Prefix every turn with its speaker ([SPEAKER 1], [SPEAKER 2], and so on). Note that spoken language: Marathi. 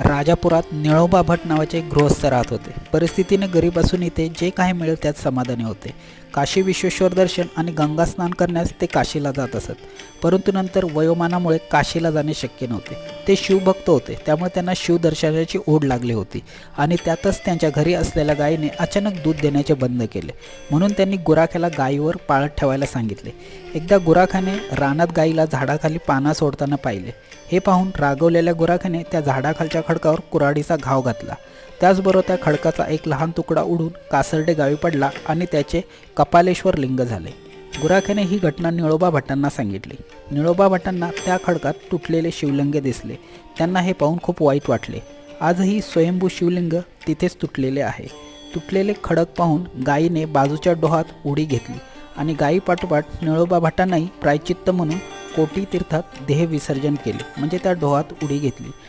[SPEAKER 1] राजापुरात निळोबा भट नावाचे गृहस्थ राहत होते. परिस्थितीने गरीब असून इथे जे काही मिळेल त्यात समाधानी होते. काशी विश्वेश्वर दर्शन आणि गंगा स्नान करण्यास ते काशीला जात असत. परंतु नंतर वयोमानामुळे काशीला जाणे शक्य नव्हते. ते शिवभक्त होते. त्यामुळे त्यांना शिवदर्शनाची ओढ लागली होती. आणि त्यातच त्यांच्या घरी असलेल्या गायीने अचानक दूध देण्याचे बंद केले. म्हणून त्यांनी गुराख्याला गायीवर पाळत ठेवायला सांगितले. एकदा गुराखाने रानात गायीला झाडाखाली पाना सोडताना पाहिले. हे पाहून रागवलेल्या गुराखाने त्या झाडाखालच्या खडकावर कुऱ्हाडीचा घाव घातला. त्याचबरोबर त्या खडकाचा एक लहान तुकडा उडून कासर्डे गावी पडला आणि त्याचे कपालेश्वर लिंग झाले. गुराख्याने ही घटना निळोबा भटांना सांगितली. निळोबा भटांना त्या खडकात तुटलेले शिवलिंग दिसले. त्यांना हे पाहून खूप वाईट वाटले. आजही स्वयंभू शिवलिंग तिथेच तुटलेले आहे. तुटलेले खडक पाहून गायीने बाजूच्या डोहात उडी घेतली आणि गायी पाठोपाठ निळोबा भटांनाही प्रायचित्त म्हणून कोटी तीर्थात देह विसर्जन केले म्हणजे त्या डोहात उडी घेतली.